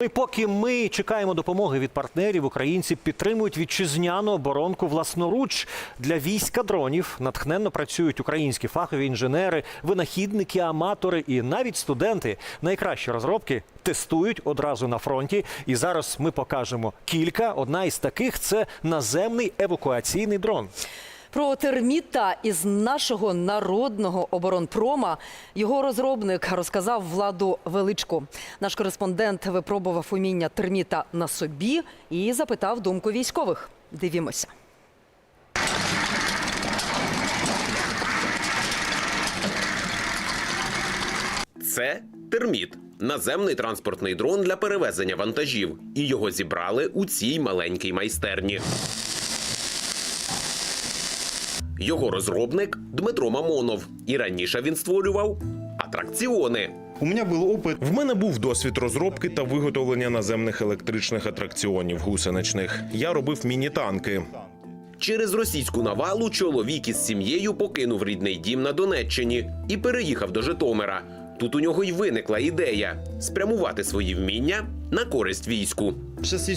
Ну І поки ми чекаємо допомоги від партнерів, українці підтримують вітчизняну оборонку власноруч для війська дронів. Натхненно працюють українські фахові інженери, винахідники, аматори і навіть студенти. Найкращі розробки тестують одразу на фронті. І зараз ми покажемо кілька. Одна із таких це наземний евакуаційний дрон. Про терміта із нашого народного оборонпрома його розробник розказав Владу Величко. Наш кореспондент випробував уміння терміта на собі і запитав думку військових. Дивімося. Це терміт наземний транспортний дрон для перевезення вантажів. І його зібрали у цій маленькій майстерні. Його розробник Дмитро Мамонов. І раніше він створював атракціони. У мене був опит. В мене був досвід розробки та виготовлення наземних електричних атракціонів гусеничних. Я робив міні-танки. Через російську навалу чоловік із сім'єю покинув рідний дім на Донеччині і переїхав до Житомира. Тут у нього й виникла ідея спрямувати свої вміння на користь війську. Зараз є.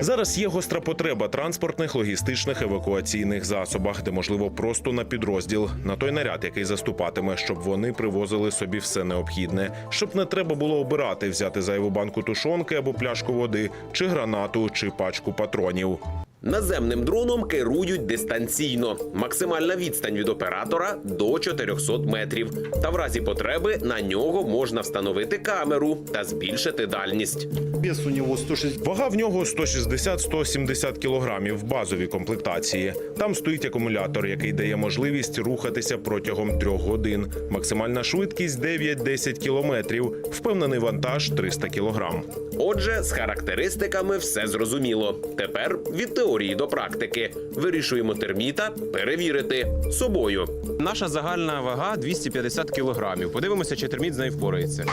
Зараз є гостра потреба транспортних, логістичних, евакуаційних засобах, де можливо просто на підрозділ, на той наряд, який заступатиме, щоб вони привозили собі все необхідне, щоб не треба було обирати, взяти зайву банку тушонки або пляшку води, чи гранату, чи пачку патронів. Наземним дроном керують дистанційно. Максимальна відстань від оператора до 400 метрів. Та в разі потреби на нього можна встановити камеру та збільшити дальність. Вес у нього 160. Вага в нього 160-170 кілограмів в базовій комплектації. Там стоїть акумулятор, який дає можливість рухатися протягом трьох годин. Максимальна швидкість 9-10 кілометрів. Впевнений вантаж 300 кілограм. Отже, з характеристиками все зрозуміло. Тепер від теорії до практики. Вирішуємо терміта перевірити собою. Наша загальна вага 250 кілограмів. Подивимося, чи терміт з нею впорається.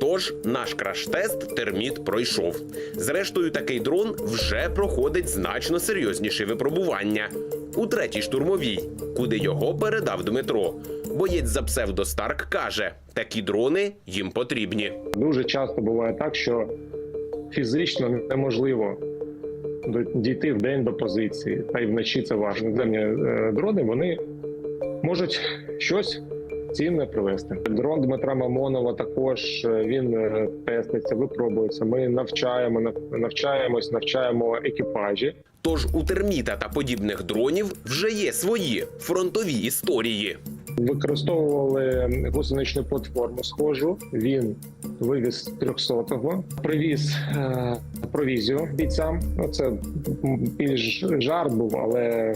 Тож наш краш-тест терміт пройшов. Зрештою, такий дрон вже проходить значно серйозніші випробування у третій штурмовій, куди його передав Дмитро. Боєць за псевдо Старк каже: такі дрони їм потрібні. Дуже часто буває так, що фізично неможливо дійти в день до позиції, та й вночі це важко. Наземні е, дрони вони можуть щось цінне привезти. Дрон Дмитра Мамонова також е, він е, теститься, випробується. Ми навчаємо, нав- навчаємось, навчаємо екіпажі. Тож у терміта та подібних дронів вже є свої фронтові історії. Використовували гусеничну платформу схожу. Він вивіз 300-го, привіз е, провізію бійцям. Це більш жарт був, але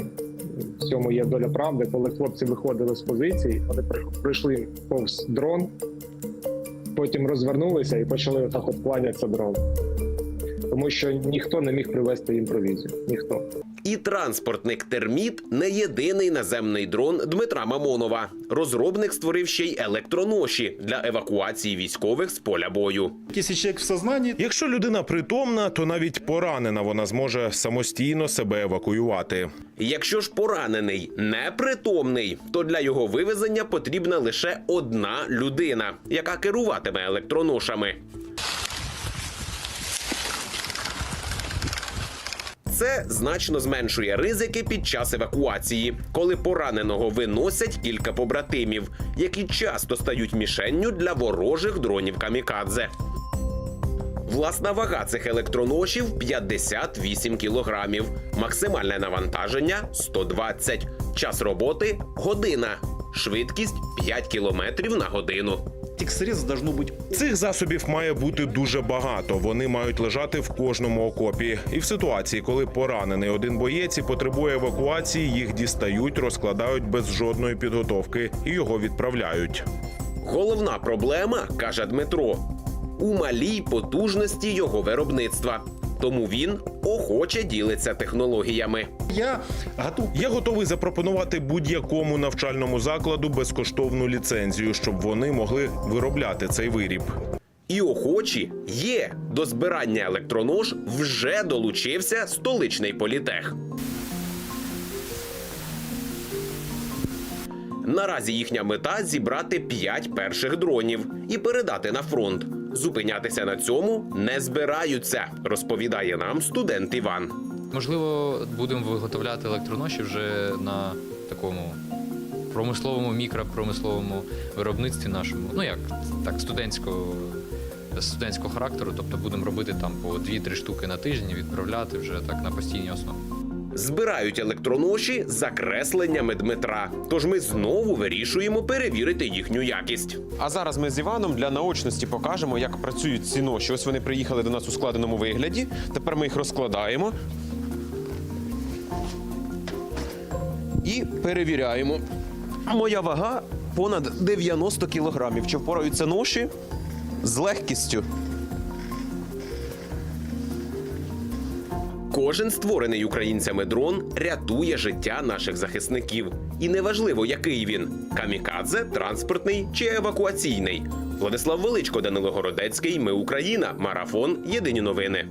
в цьому є доля правди. Коли хлопці виходили з позиції, вони при- прийшли повз дрон, потім розвернулися і почали так от кланятися дрон. Тому що ніхто не міг привезти їм провізію. Ніхто. І транспортник терміт не єдиний наземний дрон Дмитра Мамонова. Розробник створив ще й електроноші для евакуації військових з поля бою. Якщо чоловік в сознанні, якщо людина притомна, то навіть поранена вона зможе самостійно себе евакуювати. Якщо ж поранений непритомний, то для його вивезення потрібна лише одна людина, яка керуватиме електроношами. Це значно зменшує ризики під час евакуації, коли пораненого виносять кілька побратимів, які часто стають мішенню для ворожих дронів камікадзе. Власна вага цих електроношів 58 кілограмів. Максимальне навантаження 120. Час роботи година. Швидкість 5 кілометрів на годину. Этих средств должно быть Цих засобів має бути дуже багато. Вони мають лежати в кожному окопі. І в ситуації, коли поранений один боєць і потребує евакуації, їх дістають, розкладають без жодної підготовки і його відправляють. Головна проблема, каже Дмитро, у малій потужності його виробництва. Тому він охоче ділиться технологіями. я готов Я готовий запропонувати будь-якому навчальному закладу безкоштовну ліцензію, щоб вони могли виробляти цей виріб. І охочі є. До збирання електронож вже долучився столичний політех. Наразі їхня мета зібрати 5 перших дронів і передати на фронт. Зупинятися на цьому не збираються, розповідає нам студент Іван. Можливо, будемо виготовляти електроноші вже на такому промисловому, мікропромисловому виробництві нашому. Ну як так, студентського, студентського характеру. Тобто будемо робити там по 2-3 штуки на тиждень, відправляти вже так на постійній основі. Збирають електроноші за кресленнями Дмитра. Тож ми знову вирішуємо перевірити їхню якість. А зараз ми з Іваном для наочності покажемо, як працюють ці ноші. Ось вони приїхали до нас у складеному вигляді. Тепер ми їх розкладаємо. І перевіряємо. Моя вага понад 90 кілограмів. Чи впораються ноші з легкістю? Кожен створений українцями дрон рятує життя наших захисників. І неважливо, який він камікадзе, транспортний чи евакуаційний. Владислав Величко, Данило Городецький. Ми Україна. Марафон. Єдині новини.